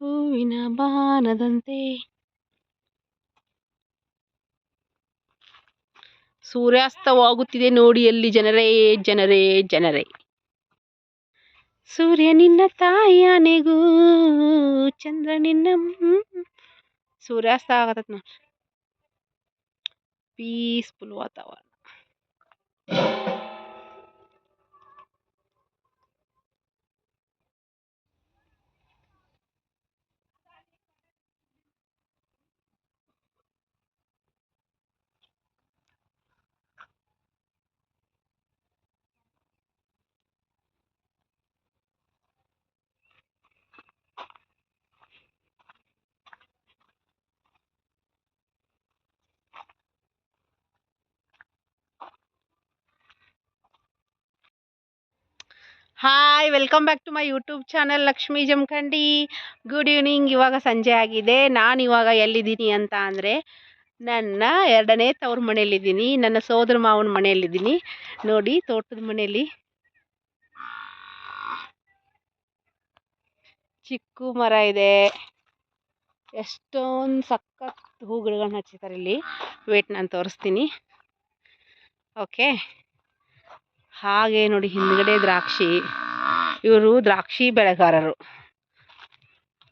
ಹೂವಿನ ಬಾನದಂತೆ. ಸೂರ್ಯಾಸ್ತವಾಗುತ್ತಿದೆ ನೋಡಿ ಅಲ್ಲಿ ಜನರೇ ಜನರೇ ಜನರೇ. ಸೂರ್ಯ ನಿನ್ನ ತಾಯಿಯಾನೆಗೂ ಚಂದ್ರ ನಿನ್ನ ಸೂರ್ಯಾಸ್ತ ಆಗತ್ತ ನೋಡಿ. ಪೀಸ್ಫುಲ್ ವಾತಾವರಣ. Hi welcome back to my YouTube channel Lakshmi Jamkhandi good evening ಇವಾಗ ಸಂಜೆ ಆಗಿದೆ. ನಾನು ಇವಾಗ ಎಲ್ಲಿದ್ದೀನಿ ಅಂತ ಅಂದರೆ, ನನ್ನ ಎರಡನೇ ತವ್ರ ಮನೆಯಲ್ಲಿದ್ದೀನಿ. ನನ್ನ ಸೋದರ ಮಾವನ ಮನೆಯಲ್ಲಿದ್ದೀನಿ. ನೋಡಿ, ತೋಟದ ಮನೆಯಲ್ಲಿ. ಚಿಕ್ಕು ಮರ ಇದೆ. ಎಷ್ಟೊಂದು ಸಖತ್ ಹೂಗಳನ್ನ ಹಚ್ಚಿದ್ದಾರೆ ಇಲ್ಲಿ. ವೇಟ್ ನಾನು ತೋರಿಸ್ತೀನಿ. ಓಕೆ ಹಾಗೆ ನೋಡಿ ಹಿಂದ್ಗಡೆ ದ್ರಾಕ್ಷಿ. ಇವರು ದ್ರಾಕ್ಷಿ ಬೆಳೆಗಾರರು.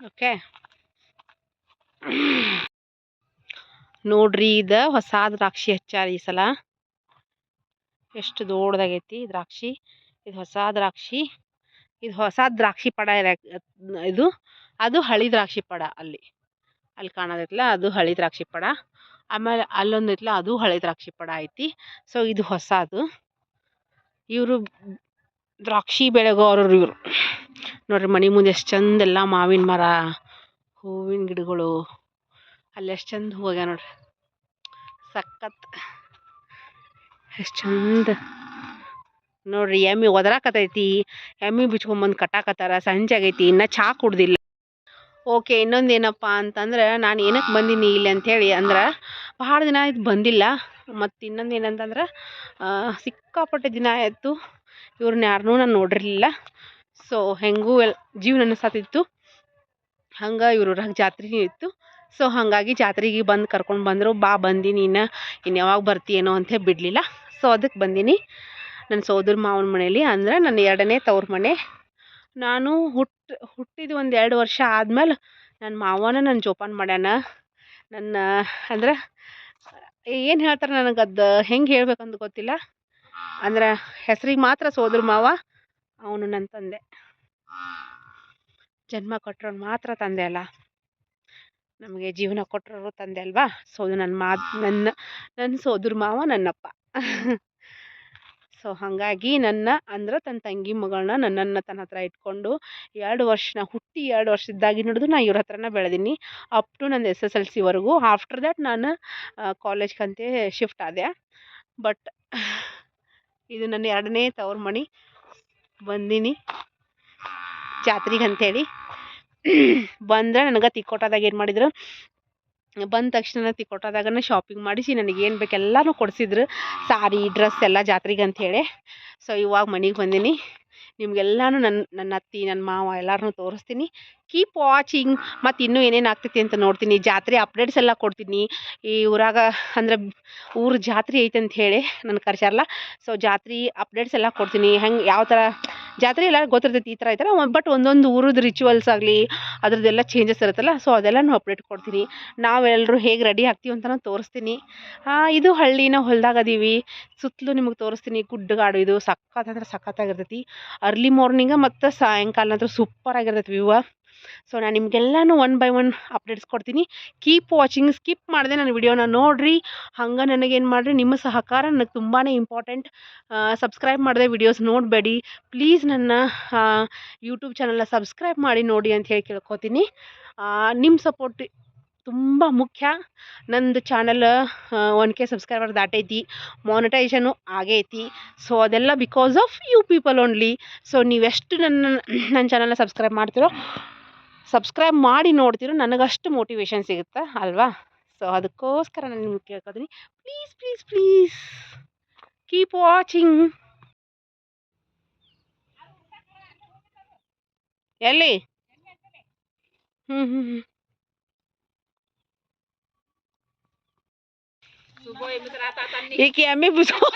ಓಕೆ? ನೋಡ್ರಿ ಇದು ಹೊಸ ದ್ರಾಕ್ಷಿ ಹಚ್ಚಾರ ಈ ಸಲ. ಎಷ್ಟು ದೊಡ್ಡದಾಗೈತಿ ದ್ರಾಕ್ಷಿ. ಇದು ಹೊಸ ದ್ರಾಕ್ಷಿ. ಇದು ಹೊಸ ದ್ರಾಕ್ಷಿ ಪಡ ಇದು, ಅದು ಹಳಿ ದ್ರಾಕ್ಷಿ ಪಡ ಅಲ್ಲಿ. ಅಲ್ಲಿ ಕಾಣೋದೈತಲ್ಲ ಅದು ಹಳಿ ದ್ರಾಕ್ಷಿ ಪಡ. ಆಮೇಲೆ ಅಲ್ಲೊಂದು ಐತಲ್ಲ ಅದು ಹಳಿ ದ್ರಾಕ್ಷಿ ಪಡ ಐತಿ. ಸೊ ಇದು ಹೊಸದು. ಇವರು ದ್ರಾಕ್ಷಿ ಬೆಳೆಗಾರರು ಇವರು. ನೋಡಿರಿ ಮನೆ ಮುಂದೆ ಎಷ್ಟು ಚಂದ ಎಲ್ಲ ಮಾವಿನ ಮರ, ಹೂವಿನ ಗಿಡಗಳು, ಅಲ್ಲಿ ಎಷ್ಟು ಚಂದ ಆಗ್ಯಾವ ನೋಡ್ರಿ. ಸಖತ್ ಎಷ್ಟು ಚಂದ. ನೋಡ್ರಿ ಎಮ್ಮೆ ಒದರಾಕತೈತಿ, ಎಮ್ಮೆ ಬಿಚ್ಕೊಂಬಂದು ಕಟ್ಟಾಕತ್ತಾರ ಸಂಜೆ ಆಗೈತಿ ಇನ್ನೂ ಚಾ ಕುಡ್ದಿಲ್ಲ. ಓಕೆ ಇನ್ನೊಂದು ಏನಪ್ಪ ಅಂತಂದ್ರೆ ನಾನು ಏನಕ್ಕೆ ಬಂದೀನಿ ಇಲ್ಲಿ ಅಂಥೇಳಿ ಅಂದ್ರೆ ಭಾಳ ದಿನ ಆಯ್ತು ಬಂದಿಲ್ಲ. ಮತ್ತು ಇನ್ನೊಂದು ಏನಂತಂದ್ರೆ ಸಿಕ್ಕಾಪಟ್ಟೆ ದಿನ ಆಯಿತು. ಇವ್ರನ್ನ ಯಾರನ್ನೂ ನಾನು ನೋಡಿರಲಿಲ್ಲ ಸೊ ಹೆಂಗೂ ಎಲ್ ಜೀವನ ಅನ್ನಿಸತ್ತಿತ್ತು ಹಂಗೆ ಇವ್ರ ಊರಾಗ ಜಾತ್ರೆ ಇತ್ತು. ಸೊ ಹಾಗಾಗಿ ಜಾತ್ರೆಗೆ ಬಂದು ಕರ್ಕೊಂಡು ಬಂದರು. ಬಾ ಬಂದಿ ನೀನು ಇನ್ನು ಯಾವಾಗ ಬರ್ತೀಯೇನೋ ಅಂತ ಬಿಡಲಿಲ್ಲ. ಸೊ ಅದಕ್ಕೆ ಬಂದೀನಿ. ನನ್ನ ಸೋದರ ಮಾವನ ಮನೇಲಿ. ಅಂದ್ರೆ ನನ್ನ ಎರಡನೇ ತವ್ರ ಮನೆ. ನಾನು ಹುಟ್ಟು ಹುಟ್ಟಿದ ಒಂದು ಎರಡು ವರ್ಷ ಆದ್ಮೇಲೆ ನನ್ನ ಮಾವನ ನನ್ನ ಜೋಪಾನ ಮಾಡ್ಯಾನ. ನನ್ನ, ಅಂದ್ರೆ ಏನು ಹೇಳ್ತಾರೆ ನನಗೆ ಅದು ಹೆಂಗೆ ಹೇಳ್ಬೇಕಂತ ಗೊತ್ತಿಲ್ಲ. ಅಂದ್ರೆ ಹೆಸ್ರಿಗೆ ಮಾತ್ರ ಸೋದರ ಮಾವ, ಅವನು ನನ್ನ ತಂದೆ. ಜನ್ಮ ಕೊಟ್ಟರೋನು ಮಾತ್ರ ತಂದೆ ಅಲ್ಲ. ನಮಗೆ ಜೀವನ ಕೊಟ್ಟರೋರು ತಂದೆ ಅಲ್ವಾ? ಸೋ ನನ್ನ ಮಾ ನನ್ನ ನನ್ನ ಸೋದರ ಮಾವ ನನ್ನಪ್ಪ. ಸೊ, ಹಾಗಾಗಿ ನನ್ನ ಅಂದ್ರೆ ತನ್ನ ತಂಗಿ ಮಗಳನ್ನ ನನ್ನನ್ನು ತನ್ನ ಹತ್ರ ಇಟ್ಕೊಂಡು ಎರಡು ವರ್ಷ ಹುಟ್ಟಿ ಎರಡು ವರ್ಷದ್ದಾಗಿ ಹಿಡಿದು ನಾ ಇವ್ರ ಹತ್ರನೇ ಬೆಳೆದೀನಿ. ಅಪ್ ಟು ನನ್ನ ಎಸ್ ಎಸ್ ಎಲ್ ಸಿವರೆಗೂ ಆಫ್ಟರ್ ದ್ಯಾಟ್ ನಾನು ಕಾಲೇಜ್ಗಂತೆ ಶಿಫ್ಟ್ ಆದೆ. ಬಟ್ ಇದು ನನ್ನ ಎರಡನೇ ತವ್ರ ಮನೆ ಬಂದೀನಿ. ಜಾತ್ರೆಗೆ ಅಂಥೇಳಿ ಬಂದ್ರೆ ನನಗೆ ತಿಕ್ಕೋಟದಾಗ ಏನು ಮಾಡಿದ್ರು ಬಂದ ತಕ್ಷಣ ತಿಕ್ಕೋಟದಾಗನ ಶಾಪಿಂಗ್ ಮಾಡಿಸಿ ನನಗೆ ಏನು ಬೇಕು ಎಲ್ಲನೂ ಕೊಡಿಸಿದ್ರು. ಸಾರಿ ಡ್ರೆಸ್ ಎಲ್ಲ ಜಾತ್ರೆಗೆ ಅಂಥೇಳಿ ಸೊ ಇವಾಗ ಮನೆಗೆ ಬಂದೀನಿ. ನಿಮಗೆಲ್ಲನೂ ನನ್ನ ನನ್ನ ಅತ್ತೆ ನನ್ನ ಮಾವ ಎಲ್ಲರನ್ನೂ ತೋರಿಸ್ತೀನಿ. ಕೀಪ್ ವಾಚಿಂಗ್ ಮತ್ತು ಇನ್ನೂ ಏನೇನು ಆಗ್ತೈತಿ ಅಂತ ನೋಡ್ತೀನಿ. ಜಾತ್ರೆ ಅಪ್ಡೇಟ್ಸ್ ಎಲ್ಲ ಕೊಡ್ತೀನಿ. ಈ ಊರಾಗ ಅಂದ್ರೆ ಊರು ಜಾತ್ರೆ ಐತೆ ಅಂತ ಹೇಳಿ ನನ್ನ ಕರ್ಚಾರಲ್ಲ ಸೊ ಜಾತ್ರೆ ಅಪ್ಡೇಟ್ಸ್ ಎಲ್ಲ ಕೊಡ್ತೀನಿ. ಹೆಂಗೆ, ಯಾವ ಥರ ಜಾತ್ರೆ ಎಲ್ಲ ಗೊತ್ತಿರ್ತೈತಿ ಈ ಥರ ಈ ಥರ ಬಟ್ ಒಂದೊಂದು ಊರದ್ದು ರಿಚುವಲ್ಸ್ ಆಗಲಿ, ಅದರದ್ದೆಲ್ಲ ಚೇಂಜಸ್ ಇರುತ್ತಲ್ಲ ಸೊ ಅದೆಲ್ಲನೂ ಅಪ್ಡೇಟ್ ಕೊಡ್ತೀನಿ. ನಾವೆಲ್ಲರೂ ಹೇಗೆ ರೆಡಿ ಆಗ್ತೀವಿ ನಾನು ತೋರಿಸ್ತೀನಿ. ಇದು ಹಳ್ಳಿ ನಾವು ಹೊಲ್ದಾಗ ಅದೀವಿ. ಸುತ್ತಲೂ ನಿಮಗೆ ತೋರಿಸ್ತೀನಿ, ಗುಡ್ಡಗಾಡು ಇದು ಸಖತ್ ಅಂದ್ರೆ ಸಖತ್ತಾಗಿರ್ತೈತಿ. ಅರ್ಲಿ ಮಾರ್ನಿಂಗ ಮತ್ತು ಸಾಯಂಕಾಲ ಅಂತೂ ಸೂಪರ್ ಆಗಿರ್ತೈತಿ ವ್ಯೂವ ಸೊ ನಾನು ನಿಮಗೆಲ್ಲನೂ ಒನ್ ಬೈ ಒನ್ ಅಪ್ಡೇಟ್ಸ್ ಕೊಡ್ತೀನಿ. ಕೀಪ್ ವಾಚಿಂಗ್ ಸ್ಕಿಪ್ ಮಾಡಿದೆ ನನ್ನ ವಿಡಿಯೋನ ನೋಡಿರಿ. ಹಂಗೆ ನನಗೇನು ಮಾಡಿರಿ, ನಿಮ್ಮ ಸಹಕಾರ ನನಗೆ ತುಂಬಾ ಇಂಪಾರ್ಟೆಂಟ್ ಸಬ್ಸ್ಕ್ರೈಬ್ ಮಾಡಿದೆ ವಿಡಿಯೋಸ್ ನೋಡಬೇಡಿ. ಪ್ಲೀಸ್ ನನ್ನ ಯೂಟ್ಯೂಬ್ ಚಾನಲ್ನ ಸಬ್ಸ್ಕ್ರೈಬ್ ಮಾಡಿ ನೋಡಿ ಅಂತ ಹೇಳಿ ಕೇಳ್ಕೊತೀನಿ. ನಿಮ್ಮ ಸಪೋರ್ಟ್ ತುಂಬ ಮುಖ್ಯ. ನಂದು ಚಾನಲ್ ಒನ್ ಕೆ ಸಬ್ಸ್ಕ್ರೈಬರ್ ದಾಟೈತಿ ಮಾನಿಟೈಸೇಷನು ಆಗೈತಿ. ಸೊ ಅದೆಲ್ಲ because of you people only so ನೀವೆಷ್ಟು ನನ್ನ ನನ್ನ ಚಾನಲ್ನ ಸಬ್ಸ್ಕ್ರೈಬ್ ಮಾಡ್ತೀರೋ ಸಬ್ಸ್ಕ್ರೈಬ್ ಮಾಡಿ ನೋಡ್ತಿರೋ ನನಗಷ್ಟು ಮೋಟಿವೇಶನ್ ಸಿಗುತ್ತೆ ಅಲ್ವಾ? ಸೊ ಅದಕ್ಕೋಸ್ಕರ ನಾನು ನಿಮ್ಗೆ ಕೇಳ್ಕೊತೀನಿ. Please please please keep watching ಎಲ್ಲಿ? ಹ್ಮ್ ಹ್ಮ್ ಹ್ಞೂ ಈಕಿ ಎಮ್ಮಿ ಬಿಚ್ಕೊ,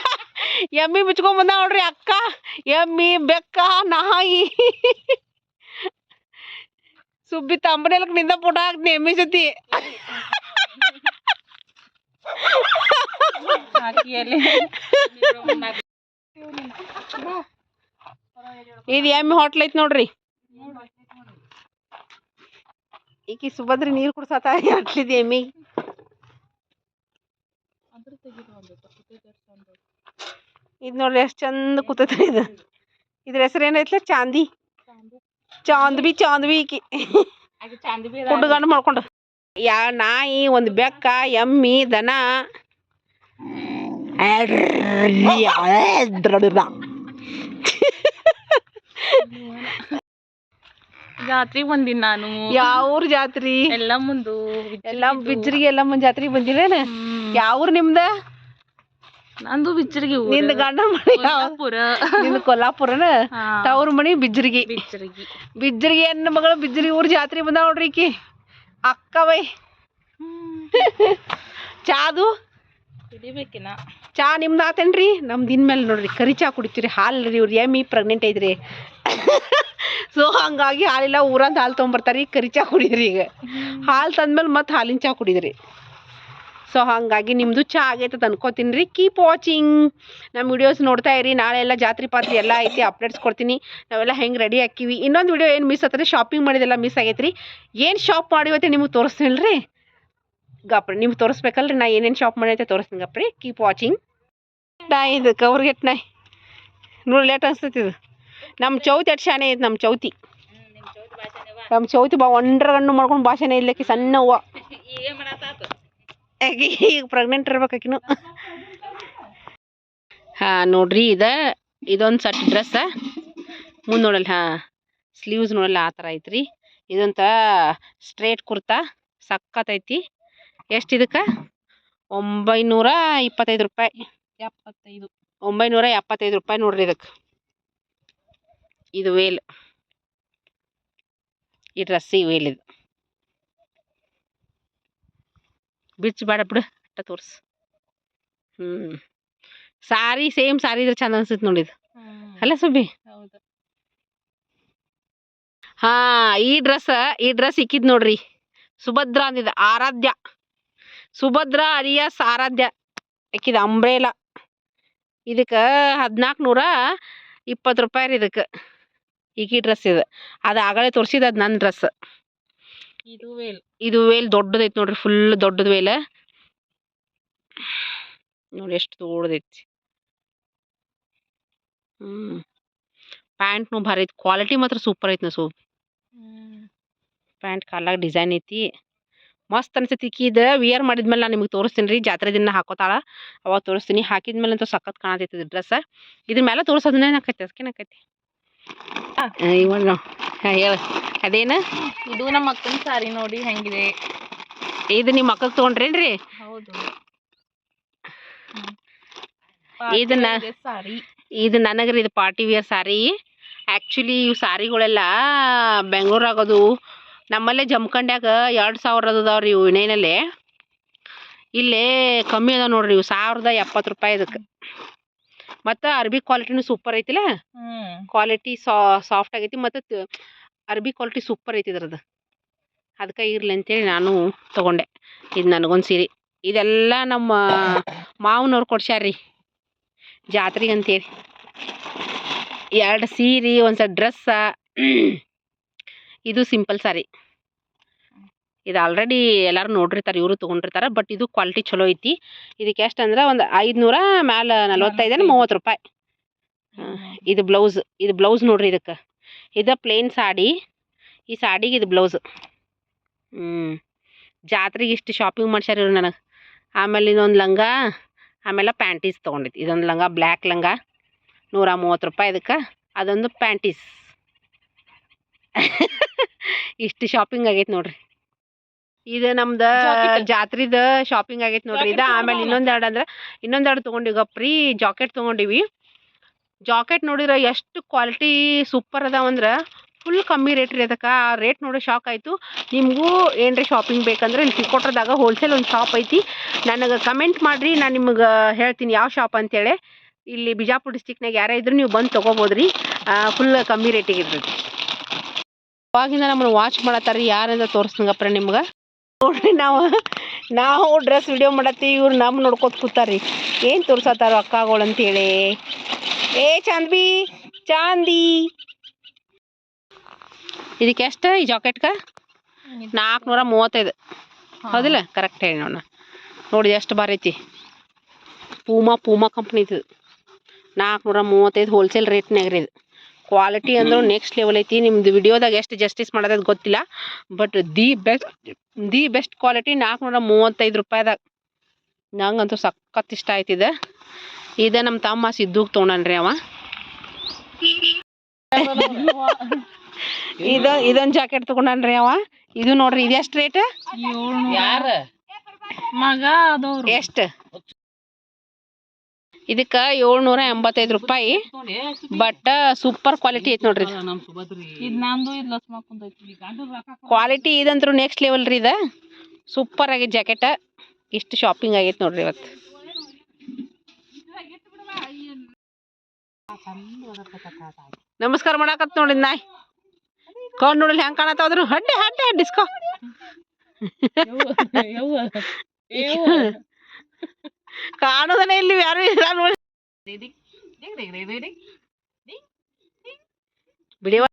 ಎಮ್ಮಿ ಬಿಚ್ಕೊಂಡ್ ಬಂದ ನೋಡ್ರಿ ಅಕ್ಕ, ಎಮ್ಮಿ, ಬೆಕ್ಕ, ನಾಯಿ. ಸುಬ್ಬಿ ತಂಬನೆಲ್ಕ್ನಿಂದ ಹಾಕ್ತೀನಿ ಎಮ್ಮಿ ಜೊತೆ. ಇದು ಎಮ್ಮಿ ಹೋಟ್ಲ್ ಐತ್ ನೋಡ್ರಿ. ಈಕಿ ಸುಭದ್ರಿ ನೀರ್ ಕುಡ್ಸತ್ತ ಅಟ್ಲಿದ್ ಎಮ್ಮಿ. ಇದು ನೋಡ್ರಿ ಎಷ್ಟು ಚಂದ ಕೂತೈತ್ರಿ ಇದು. ಇದ್ರ ಹೆಸರು ಏನೈತ್ಲ ಚಾಂದಿ. ಚಾಂದ್ಬಿ ಚಾಂದ್ವಿ ಈಕಿ. ಕುಡ್ಗಂಡು ಮಾಡ್ಕೊಂಡು. ಯಾ ನಾಯಿ ಒಂದು ಬೆಕ್ಕ ಎಮ್ಮಿ ದನ. ಜಾತ್ರಿ ಬಂದಿನ ನಾನು. ಯಾವ್ರ ಜಾತ್ರಿ? ಎಲ್ಲ ಮುಂದು ಎಲ್ಲ ಬಿಜ್ರಿಗೆ ಎಲ್ಲ ಮುಂದ್ ಜಾತ್ರಿ ಬಂದಿರೇನ? ಯಾವ್ರ ನಿಮ್ದ? ನಂದು ಬಿಚ್ಚರಿಗೆ ನಿಂದ ಗಂಡ ಮನಿ ಕೊಲ್ಲಾಪುರ. ಪುರ ನಿಂದ ಕೊಲ್ಲಾಪುರನ? ತವ್ರ ಮನಿ ಬಿಜ್ರಿಗೆ ಬಿಚ್ಚರಿಗೆ ಬಿಜ್ಜರಿಗೆ ಅನ್ನ ಮಗಳು ಬಿಜ್ರಿ ಊರ್ ಜಾತ್ರೆ ಬಂದ ನೋಡ್ರಿ ಈಕಿ. ಅಕ್ಕ ಬೈ ಚಾದು ಕುಡಿಬೇಕಿನ. ಚಾ ನಿಮ್ದು ಆತೇನ್ರಿ? ನಮ್ದು ಇನ್ಮೇಲೆ ನೋಡ್ರಿ ಕರಿ ಚಾ ಕುಡಿತೀರಿ. ಹಾಲು ರೀ ಇವ್ರು ಎಮ್ಮಿ ಪ್ರೆಗ್ನೆಂಟ್ ಐತ್ರಿ. ಸೊ ಹಂಗಾಗಿ ಹಾಲಿಲ್ಲ ಊರಂತ ಹಾಲು ತೊಗೊಂಬರ್ತಾರೆ ಬರ್ತಾರಿ ಕರಿ ಚಾ ಕುಡಿದ್ರಿ ಈಗ. ಹಾಲು ತಂದ್ಮೇಲೆ ಮತ್ತೆ ಹಾಲಿನ ಚಾ ಕುಡಿದ್ರಿ. ಸೊ ಹಾಗಾಗಿ ನಿಮ್ಮದು ಚಾ ಆಗೈತೆ ಅನ್ಕೋತೀನಿ ರೀ. ಕೀಪ್ ವಾಚಿಂಗ್ ನಮ್ಮ ವಿಡಿಯೋಸ್ ನೋಡ್ತಾ ಇರಿ. ನಾಳೆ ಎಲ್ಲ ಜಾತ್ರೆ ಪಾತ್ರೆ ಎಲ್ಲ ಐತಿ ಅಪ್ಡೇಟ್ಸ್ ಕೊಡ್ತೀನಿ. ನಾವೆಲ್ಲ ಹೆಂಗೆ ರೆಡಿ ಹಾಕಿವಿ. ಇನ್ನೊಂದು ವಿಡಿಯೋ ಏನು ಮಿಸ್ ಆಗ್ತದೆ ಶಾಪಿಂಗ್ ಮಾಡಿದೆಲ್ಲ ಮಿಸ್ ಆಗೈತ್ರಿ ಏನು ಶಾಪ್ ಮಾಡಿವತ್ತೆ ನಿಮಗೆ ತೋರಿಸ್ತೀನಿ ರೀ ಗಪ್ರಿ ನಿಮ್ಗೆ ತೋರಿಸ್ಬೇಕಲ್ರಿ. ನಾ ಏನೇನು ಶಾಪ್ ಮಾಡೈತೆ ತೋರಿಸ್ತೀನಿ ಗಪ್ರಿ. ಕೀಪ್ ವಾಚಿಂಗ್ ನಾ ಇದು ಕವರ್ಗೆಟ್ ನಾಯಿ ನೋಡಿ ಲೇಟ್ ಅನಿಸ್ತೈತಿ ಇದು. ನಮ್ಮ ಚೌತಿ ಅಟ್ ಶಾನೆ ಐತೆ ನಮ್ಮ ಚೌತಿ. ನಮ್ಮ ಚೌತಿ ಬಾ. ಒಂಡ್ರ ಗಣ್ಣು ಮಾಡ್ಕೊಂಡು ಭಾಷೆನೇ ಇಲ್ಲಕ್ಕೆ ಸಣ್ಣ ಹೂವ ಆಕಿ ಈಗ ಪ್ರೆಗ್ನೆಂಟ್ ಇರ್ಬೇಕು ಹಾ ಹಾಂ ನೋಡ್ರಿ ಇದ ಇದೊಂದು ಸಟ್ ಡ್ರೆಸ್ಸ ಮುಂದೆ ನೋಡಲ್ಲ ಹಾಂ ಸ್ಲೀವ್ಸ್ ನೋಡಲ್ಲ ಆ ಥರ ಐತ್ರಿ. ಇದಂತ ಸ್ಟ್ರೇಟ್ ಕುರ್ತಾ ಸಕ್ಕತ್ತೈತಿ ಎಷ್ಟು ಇದಕ್ಕೆ? ಒಂಬೈನೂರ ಇಪ್ಪತ್ತೈದು ರೂಪಾಯಿ. ಎಪ್ಪತ್ತೈದು. ಒಂಬೈನೂರ ಎಪ್ಪತ್ತೈದು ರೂಪಾಯಿ ನೋಡ್ರಿ ಇದಕ್ಕೆ ಇದು ವೇಲ್ ಈ ಡ್ರೆಸ್ಸಿಗೆ ವೇಲ್ ಇದು. ಬಿಚ್ಚ ಬೇಡ ಬಿಡು ಅಟ್ಟ ತೋರ್ಸು. ಹ್ಞೂ ಸಾರಿ ಸೇಮ್ ಸಾರಿ ಇದ್ರೆ ಚಂದ ಅನ್ಸುತ್ತೆ ನೋಡಿ ಇದು. ಅಲ್ಲ ಸುಬ್ಬಿ? ಹಾ ಈ ಡ್ರೆಸ್ ಈ ಡ್ರೆಸ್ ಇಕ್ಕಿದ್ ನೋಡ್ರಿ. ಸುಭದ್ರ ಅಂದಿದ ಆರಾಧ್ಯ. ಸುಭದ್ರ ಅರಿಯಸ್ ಆರಾಧ್ಯ. ಇಕ್ಕಿದ ಅಂಬ್ರೇಲ. ಇದಕ್ಕೆ ಹದಿನಾಲ್ಕು ನೂರ ಇಪ್ಪತ್ತು ರೂಪಾಯಿ ರೀ ಇದಕ್ಕೆ. ಈಕಿ ಡ್ರೆಸ್ ಇದು. ಅದು ಆಗಲೇ ತೋರಿಸಿದ ಅದು ನನ್ನ ಡ್ರೆಸ್. ಇದು ವೇಲ್. ಇದು ವೇಲ್ ದೊಡ್ಡದೈತಿ ನೋಡ್ರಿ ಫುಲ್ ದೊಡ್ಡದ ವೇಲ್. ನೋಡಿ ಎಷ್ಟು ದೊಡ್ಡದೈತಿ. ಹ್ಞೂ ಪ್ಯಾಂಟ್ನು ಭಾರಿ ಐತಿ. ಕ್ವಾಲಿಟಿ ಮಾತ್ರ ಸೂಪರ್ ಐತಿ ನಾ ಸೂ ಪ್ಯಾಂಟ್ ಕಾಲಾಗ ಡಿಸೈನ್ ಐತಿ. ಮಸ್ತ್ ಅನ್ಸೈತಿ ಈಕಿ ಇದು. ವಿಯರ್ ಮಾಡಿದ್ಮೇಲೆ ನಾನು ನಿಮಗೆ ತೋರಿಸ್ತೀನಿ ರೀ. ಜಾತ್ರೆ ದಿನ ಹಾಕೋತಾಳ. ಅವಾಗ ತೋರಿಸ್ತೀನಿ. ಹಾಕಿದ್ಮೇಲೆ ಅಂತೂ ಸಖತ್ ಕಾಣತೈತಿ ಡ್ರೆಸ್. ಇದ್ರ ಮೇಲೆ ತೋರಿಸೋದನ್ನೇ ನಾಕೈತಿ ಅದಕ್ಕೇನಾಕೈತಿ? ಹೇಳ. ಅದೇನು? ಇದು ನಮ್ಮ ಅಕ್ಕನ ಸಾರಿ ನೋಡಿ ಹೆಂಗಿದೆ? ಇದು ನಿಮ್ಮ ಅಕ್ಕ ತಗೊಂಡ್ರೇನ್ರಿ? ಹೌದು. ಇದನ್ನ- ಸಾರಿ. ಇದು ನನಗ್ರಿ ಇದು ಪಾರ್ಟಿ ವಿಯರ್ ಸಾರಿ. ಆ್ಯಕ್ಚುಲಿ ಇವು ಸಾರಿಗಳೆಲ್ಲ ಬೆಂಗಳೂರಾಗದು. ನಮ್ಮಲ್ಲೇ ಜಮ್ಕಂಡ್ಯಾಗ ಎರಡು ಸಾವಿರದ ಅದಾವ ರೀ ಇವು ವಿನಯನಲ್ಲೇ. ಇಲ್ಲೇ ಕಮ್ಮಿ ಅದಾವ ನೋಡ್ರಿ ಇವು. ಸಾವಿರದ ಎಪ್ಪತ್ತು ರೂಪಾಯಿ ಇದಕ್ಕೆ. ಮತ್ತು ಅರ್ಬಿ ಕ್ವಾಲಿಟಿನೂ ಸೂಪರ್ ಐತಿಲ್ಲ ಕ್ವಾಲಿಟಿ ಸಾಫ್ಟ್ ಆಗೈತಿ ಮತ್ತು ಅರ್ಬಿ ಕ್ವಾಲಿಟಿ ಸೂಪರ್ ಐತಿ ಇದ್ರದ್ದು ಅದಕ್ಕೆ ಇರಲಿ ಅಂತೇಳಿ ನಾನು ತಗೊಂಡೆ. ಇದು ನನಗೊಂದು ಸೀರೆ. ಇದೆಲ್ಲ ನಮ್ಮ ಮಾವನವ್ರು ಕೊಡ್ಸ್ಯಾರ್ರಿ. ಜಾತ್ರೆಗೆ ಅಂತೇಳಿ ಎರಡು ಸೀರೆ ಒಂದು ಡ್ರೆಸ್ಸ. ಇದು ಸಿಂಪಲ್ ಸಾರಿ ಇದು ಆಲ್ರೆಡಿ ಎಲ್ಲರೂ ನೋಡಿರ್ತಾರೆ ಇವರು ತೊಗೊಂಡಿರ್ತಾರೆ ಬಟ್ ಇದು ಕ್ವಾಲಿಟಿ ಚಲೋ ಐತಿ. ಇದಕ್ಕೆ ಎಷ್ಟು ಅಂದ್ರೆ ಒಂದು ಐದುನೂರ ಮ್ಯಾಲೆ ನಲ್ವತ್ತೈದೇನು ಮೂವತ್ತು ರೂಪಾಯಿ. ಇದು ಬ್ಲೌಸ್ ಇದು ಬ್ಲೌಸ್ ನೋಡ್ರಿ ಇದಕ್ಕೆ. ಇದು ಪ್ಲೇನ್ ಸಾಡಿ ಈ ಸಾಡಿಗೆ ಇದು ಬ್ಲೌಸ್ ಹ್ಞೂ ಜಾತ್ರೆಗೆ ಇಷ್ಟು ಶಾಪಿಂಗ್ ಮಾಡ್ಸ್ಯಾರ ಇವ್ರು ನನಗೆ. ಆಮೇಲೆ ಇನ್ನೊಂದು ಲಂಗ ಆಮೇಲೆ ಪ್ಯಾಂಟೀಸ್ ತೊಗೊಂಡಿದ್ದು. ಇದೊಂದು ಲಂಗ ಬ್ಲ್ಯಾಕ್ ಲಂಗ ನೂರ ಮೂವತ್ತು ರೂಪಾಯಿ ಇದಕ್ಕೆ. ಅದೊಂದು ಪ್ಯಾಂಟೀಸ್ ಇಷ್ಟು ಶಾಪಿಂಗ್ ಆಗೈತೆ ನೋಡ್ರಿ. ಇದು ನಮ್ದ. ಜಾತ್ರಿದ ಶಾಪಿಂಗ್ ಆಗೈತೆ ನೋಡ್ರಿ. ಇದು ಆಮೇಲೆ. ಇನ್ನೊಂದೆರಡು ಅಂದ್ರೆ ಇನ್ನೊಂದೆರಡು ತೊಗೊಂಡಿವಿ ಪ್ರೀ ಜಾಕೆಟ್ ತೊಗೊಂಡಿವಿ. ಜಾಕೆಟ್ ನೋಡಿದ್ರೆ ಎಷ್ಟು ಕ್ವಾಲಿಟಿ ಸೂಪರ್ ಅದಾವಂದ್ರೆ ಫುಲ್ ಕಮ್ಮಿ ರೇಟ್ ರೀ ಅದಕ್ಕೆ. ಆ ರೇಟ್ ನೋಡಿ ಶಾಕ್ ಆಯಿತು. ನಿಮಗೂ ಏನ್ರಿ ಶಾಪಿಂಗ್ ಬೇಕಂದ್ರೆ ಇಲ್ಲಿ ತಿಕ್ಕೊಟ್ರದಾಗ ಹೋಲ್ಸೇಲ್ ಒಂದು ಶಾಪ್ ಐತಿ. ನನಗೆ ಕಮೆಂಟ್ ಮಾಡಿರಿ ನಾನು ನಿಮಗೆ ಹೇಳ್ತೀನಿ ಯಾವ ಶಾಪ್ ಅಂತೇಳಿ. ಇಲ್ಲಿ ಬಿಜಾಪುರ ಡಿಸ್ಟಿಕ್ನಾಗ ಯಾರೇ ಇದ್ರೂ ನೀವು ಬಂದು ತೊಗೋಬೋದು ರೀ ಫುಲ್ ಕಮ್ಮಿ ರೇಟಿಗೆ ಇರ್ತೈತಿ. ಅವಾಗಿಂದ ನಮ್ಮನ್ನು ವಾಚ್ ಮಾಡತ್ತಾರ ಯಾರಿಂದ ತೋರಿಸ್ನಂಗಪ್ಪ ನಿಮ್ಗೆ. ನೋಡ್ರಿ ನಾವು ನಾವು ಡ್ರೆಸ್ ವಿಡಿಯೋ ಮಾಡತ್ತಿ ಇವ್ರು ನಮ್ಮ ನೋಡ್ಕೊತ ಕೂತಾರಿ ಏನು ತೋರ್ಸತ್ತಾರ ಅಕ್ಕಗಳು ಅಂತೇಳಿ. ಏ ಚಾಂದ್ಬಿ, ಚಾಂದಿ. ಇದಕ್ಕೆ ಎಷ್ಟು ಈ ಜಾಕೆಟ್ಗೆ ನಾಲ್ಕುನೂರ ಮೂವತ್ತೈದು. ಹೌದಿಲ್ಲ? ಕರೆಕ್ಟ್ ಹೇಳಿ ನೋಡ ನೋಡಿ ಎಷ್ಟು ಬಾರಿ ಐತಿ. ಪೂಮಾ ಪೂಮಾ ಕಂಪ್ನಿದು ನಾಲ್ಕುನೂರ ಮೂವತ್ತೈದು ಹೋಲ್ಸೇಲ್ ರೇಟ್ನಾಗ ರೀ ಇದು. ಕ್ವಾಲಿಟಿ ಅಂದ್ರೆ ನೆಕ್ಸ್ಟ್ ಲೆವೆಲ್ ಐತಿ. ನಿಮ್ದು ವಿಡಿಯೋದಾಗ ಎಷ್ಟು ಜಸ್ಟಿಸ್ ಮಾಡೋದು ಗೊತ್ತಿಲ್ಲ. But the best the best quality ನಾಲ್ಕುನೂರ ಮೂವತ್ತೈದು ರೂಪಾಯಿದಾಗ. ನಂಗಂತೂ ಸಖತ್ ಇಷ್ಟ ಆಯ್ತಿದೆ. ಇದು ನಮ್ಮ ತಮ್ಮ ಸಿದ್ದುಗೆ ತೊಗೊಂಡನ್ರಿ ಅವ. ಇದು ಇದೊಂದು ಜಾಕೆಟ್ ತೊಗೊಂಡನ್ರಿ ಅವ. ಇದು ನೋಡ್ರಿ ಇದು ಎಷ್ಟು ರೇಟ್? ಯಾರ? ಮಗ ಅದವ್ರು. ಎಷ್ಟು? ಇದಕ್ಕೆ ಏಳ್ನೂರ ಎಂಬತ್ತೈದು ರೂಪಾಯಿ. ಬಟ್ ಸೂಪರ್ ಕ್ವಾಲಿಟಿ ಐತೆ ನೋಡ್ರಿ. ಕ್ವಾಲಿಟಿ ಇದಂತ್ರು ನೆಕ್ಸ್ಟ್ ಲೆವೆಲ್ ರೀ ಇದು. ಸೂಪರ್ ಆಗಿ ಜಾಕೆಟ್ ಇಷ್ಟು ಶಾಪಿಂಗ್ ಆಗೈತೆ ನೋಡ್ರಿ ಇವತ್ತು. ನಮಸ್ಕಾರ ಮಾಡಾಕತ್ ನೋಡಿ ನಾಯ್. ಕಣ್ ನೋಡಲಿ ಹೆಂಗ್ ಕಾಣತ್ತಾವ್ರು ಹಡ್ಡೆ ಹಡ್ಡೆ ಡಿಸ್ಕೋ ಕಾಣೋದನೇ ಇಲ್ಲಿ ಯಾರು ಇಲ್ಲ ನೋಡಿ ಬಿಡಿವ